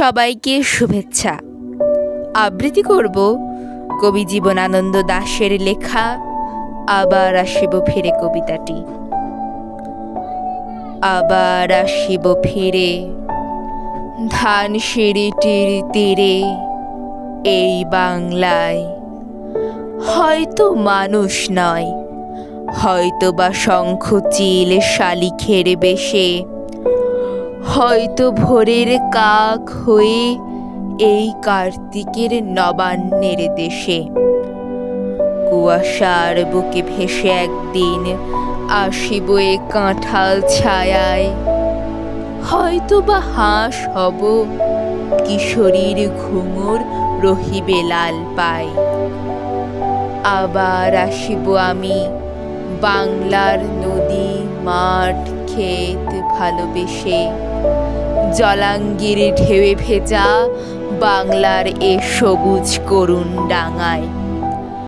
সবাইকে শুভেচ্ছা। আবৃত্তি করব কবি জীবনানন্দ দাশের লেখা, আবার আসিব ফিরে কবিতাটি। আবার আসিব ফিরে ধান সিঁড়িটির তীরে, এই বাংলায়। হয়তো মানুষ নয় হয়তো বা শঙ্খ, চিল, শালিখের বেশে হয়তো ভোরের কাক হয়ে এই কার্তিকের নবান্নের দেশে। কুয়াশার বুকে ভেসে একদিন আসিব এ কাঁঠাল ছায়ায়। হয়তো বা হাঁস হব, কিশোরীর ঘুঙুর রহিবে লাল পায়। আবার আসিব আমি বাংলার নদী, মাঠ ক্ষেত ভালোবেসে। জলাঙ্গির ঢেউ ভেজা বাংলার এ সবুজ করুণ ডাঙায়।